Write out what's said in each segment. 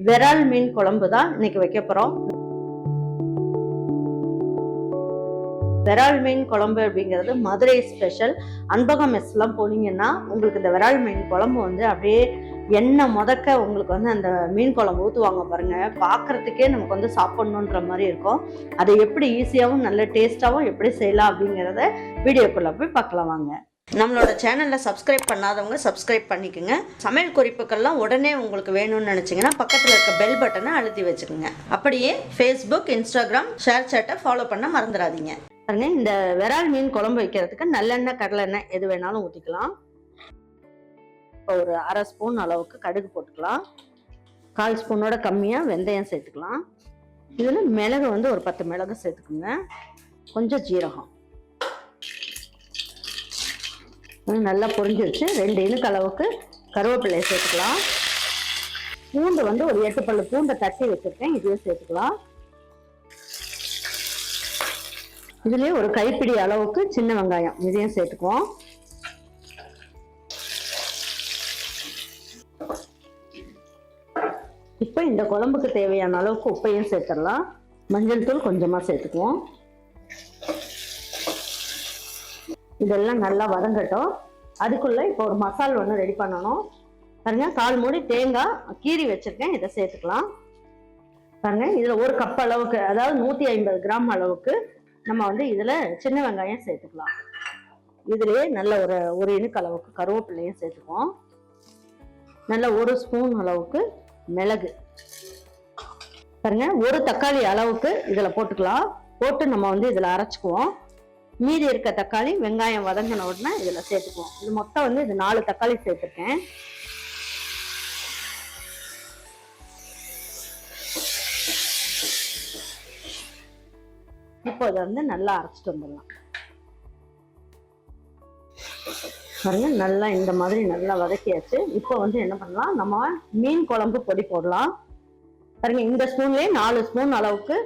விரால் மீன் குழம்பு தான் இன்னைக்கு வைக்க போறோம். விரால் மீன் குழம்பு அப்படிங்கிறது மதுரை ஸ்பெஷல் அன்பகம் மெஸ்லாம் போனீங்கன்னா உங்களுக்கு இந்த விரால் மீன் குழம்பு வந்து அப்படியே எண்ணெய் முதக்க உங்களுக்கு வந்து அந்த மீன் குழம்பு ஊற்றுவாங்க பாருங்க. பார்க்கறதுக்கே நமக்கு வந்து சாப்பிட்ணுன்ற மாதிரி இருக்கும். அதை எப்படி ஈஸியாகவும் நல்ல டேஸ்ட்டாகவும் எப்படி செய்யலாம் அப்படிங்கிறத வீடியோக்குள்ளே போய் பார்க்கலாம் வாங்க. நம்மளோட சேனலில் சப்ஸ்கிரைப் பண்ணாதவங்க சப்ஸ்கிரைப் பண்ணிக்கோங்க. சமையல் குறிப்புகள்லாம் உடனே உங்களுக்கு வேணும்னு நினச்சிங்கன்னா பக்கத்தில் இருக்க பெல் பட்டனை அழுத்தி வச்சுக்கோங்க. அப்படியே ஃபேஸ்புக் இன்ஸ்டாகிராம் ஷேர் சேட்டை ஃபாலோ பண்ண மறந்துடாதீங்க. பாருங்க இந்த விரால் மீன் குழம்பு வைக்கிறதுக்கு நல்லெண்ணெய் கடலெண்ணெய் எது வேணாலும் ஊற்றிக்கலாம் இப்போ ஒரு அரை ஸ்பூன் அளவுக்கு கடுகு போட்டுக்கலாம். கால் ஸ்பூனோட கம்மியாக வெந்தயம் சேர்த்துக்கலாம். இதில் மிளகு வந்து ஒரு பத்து மிளகு சேர்த்துக்குங்க. கொஞ்சம் ஜீரகம் இது நல்லா பொரிஞ்சிருச்சு. ரெண்டு இனுக்கு அளவுக்கு கருவேப்பிலையை சேர்த்துக்கலாம். பூண்டு வந்து ஒரு எட்டு பல்லு பூண்டை தட்டி வச்சிருக்கேன். இதையும் சேர்த்துக்கலாம். இதுலயே ஒரு கைப்பிடி அளவுக்கு சின்ன வெங்காயம். இதையும் சேர்த்துக்குவோம். இப்போ இந்த குழம்புக்கு தேவையான அளவுக்கு உப்பையும் சேர்த்துடலாம். மஞ்சள் தூள் கொஞ்சமாக சேர்த்துக்குவோம். இதெல்லாம் நல்லா வதங்கட்டும். அதுக்குள்ள இப்போ ஒரு மசால் ஒன்று ரெடி பண்ணணும். பாருங்க கால் மூடி தேங்காய் கீரி வச்சிருக்கேன். இதை சேர்த்துக்கலாம். பாருங்க இதுல ஒரு கப் அளவுக்கு அதாவது நூத்தி ஐம்பது கிராம் அளவுக்கு நம்ம வந்து இதுல சின்ன வெங்காயம் சேர்த்துக்கலாம். இதுலயே நல்ல ஒரு ஒரு இனுக்கு அளவுக்கு கருவேப்பிலையும் சேர்த்துக்குவோம். நல்ல ஒரு ஸ்பூன் அளவுக்கு மிளகு. பாருங்க ஒரு தக்காளி அளவுக்கு இதுல போட்டுக்கலாம். போட்டு நம்ம வந்து இதுல அரைச்சுக்குவோம். மீதி இருக்க தக்காளி வெங்காயம் வதங்கின உடனே இதுல சேர்த்துக்குவோம். இது மொத்தம் வந்து இது நாலு தக்காளி சேர்த்துருக்கேன். இப்போ இதை வந்து நல்லா அரைச்சிட்டு வந்துடலாம். பாருங்க நல்லா இந்த மாதிரி நல்லா வதக்கியாச்சு. இப்போ வந்து என்ன பண்ணலாம்? நம்ம மீன் குழம்பு பொடி போடலாம். பாருங்க இந்த ஸ்பூன்லேயே நாலு ஸ்பூன் அளவுக்கு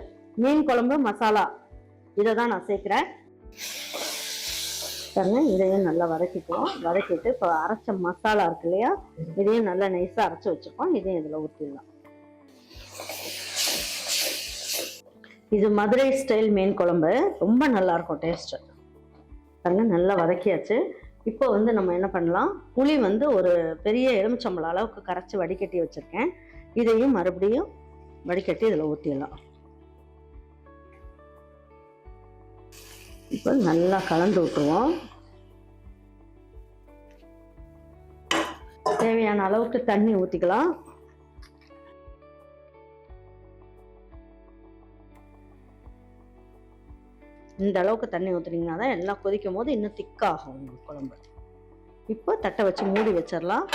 மீன் குழம்பு மசாலா. இதை தான் நான் சேர்க்குறேன். பாருங்க இதையும் நல்லா வதக்கிக்குவோம். வதக்கிட்டு இப்போ அரைச்ச மசாலா இருக்கு இல்லையா? இதையும் நல்லா நைஸாக அரைச்சி வச்சுருக்கோம் இதையும் இதில் ஊற்றிடலாம் இது மதுரை ஸ்டைல் மீன் குழம்பு. ரொம்ப நல்லா இருக்கும் டேஸ்ட்டு பாருங்க நல்லா வதக்கியாச்சு. இப்போ வந்து நம்ம என்ன பண்ணலாம்? புளி வந்து ஒரு பெரிய எலுமிச்சம்பழம் அளவுக்கு கரைச்சி வடிகட்டி வச்சுருக்கேன். இதையும் மறுபடியும் வடிகட்டி இதில் ஊற்றிடலாம் இப்போ நல்லா கலந்து விட்டுருவோம். தேவையான அளவுக்கு தண்ணி ஊற்றிக்கலாம் இந்த அளவுக்கு தண்ணி ஊற்றுனீங்கன்னா தான் எல்லாம் கொதிக்கும் போது இன்னும் திக்காகும் உங்களுக்கு குழம்பு. இப்போ தட்டை வச்சு மூடி வச்சிடலாம்.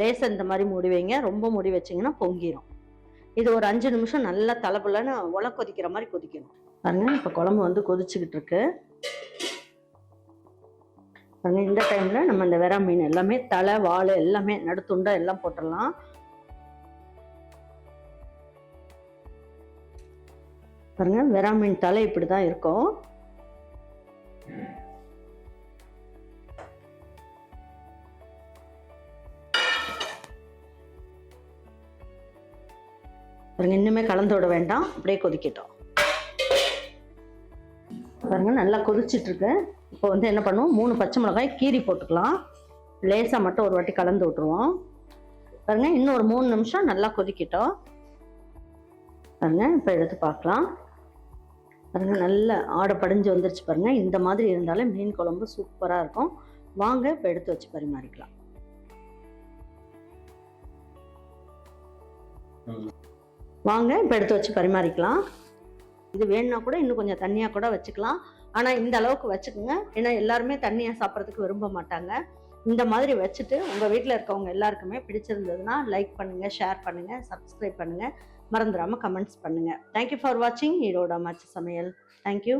லேசாக இந்த மாதிரி மூடி வைங்க. ரொம்ப மூடி வச்சிங்கன்னா பொங்கிடும் இது ஒரு அஞ்சு நிமிஷம் நல்லா தலைப்புலன்னு உல கொதிக்கிற மாதிரி கொதிக்கணும். பாருங்க இப்போ குழம்பு வந்து கொதிச்சுக்கிட்டு இருக்கு. பாருங்க இந்த டைமில் நம்ம இந்த வெறா மீன் எல்லாமே தலை வாழை எல்லாமே நடுத்துண்டை எல்லாம் போட்டுடலாம். பாருங்க வெறா மீன் தலை இப்படி தான் இருக்கும். பாருங்க இன்னுமே கலந்து விட வேண்டாம். அப்படியே கொதிக்கட்டும். பாருங்க நல்லா கொதிச்சிட்டு இருக்கு இப்போ வந்து என்ன பண்ணுவோம்? மூணு பச்சை மிளகாய் கீரி போட்டுக்கலாம். லேசாக மட்டும் ஒரு வாட்டி கலந்து விட்டுருவோம். பாருங்க இன்னும் ஒரு மூணு நிமிஷம் நல்லா கொதிக்கட்டும். பாருங்க இப்போ எடுத்து பார்க்கலாம். பாருங்க நல்ல ஆடை படிஞ்சு வந்துருச்சு பாருங்க. இந்த மாதிரி இருந்தாலே மீன் குழம்பு சூப்பராக இருக்கும். வாங்க இப்போ எடுத்து வச்சு பரிமாறிக்கலாம். வாங்க இப்போ எடுத்து வச்சு பரிமாறிக்கலாம். இது வேணும்னா கூட இன்னும் கொஞ்சம் தண்ணியாக கூட வச்சுக்கலாம். ஆனால் இந்த அளவுக்கு வச்சுக்கோங்க. ஏன்னா எல்லாருமே தண்ணியாக சாப்பிட்றதுக்கு விரும்ப மாட்டாங்க. இந்த மாதிரி வச்சுட்டு உங்கள் வீட்டில் இருக்கவங்க எல்லாருக்குமே பிடிச்சிருந்ததுன்னா லைக் பண்ணுங்கள் ஷேர் பண்ணுங்கள் சப்ஸ்கிரைப் பண்ணுங்கள் மறந்துடாமல் கமெண்ட்ஸ் பண்ணுங்கள் தேங்க்யூ ஃபார் வாட்சிங் ஈரோட மச்ச சமையல். தேங்க்யூ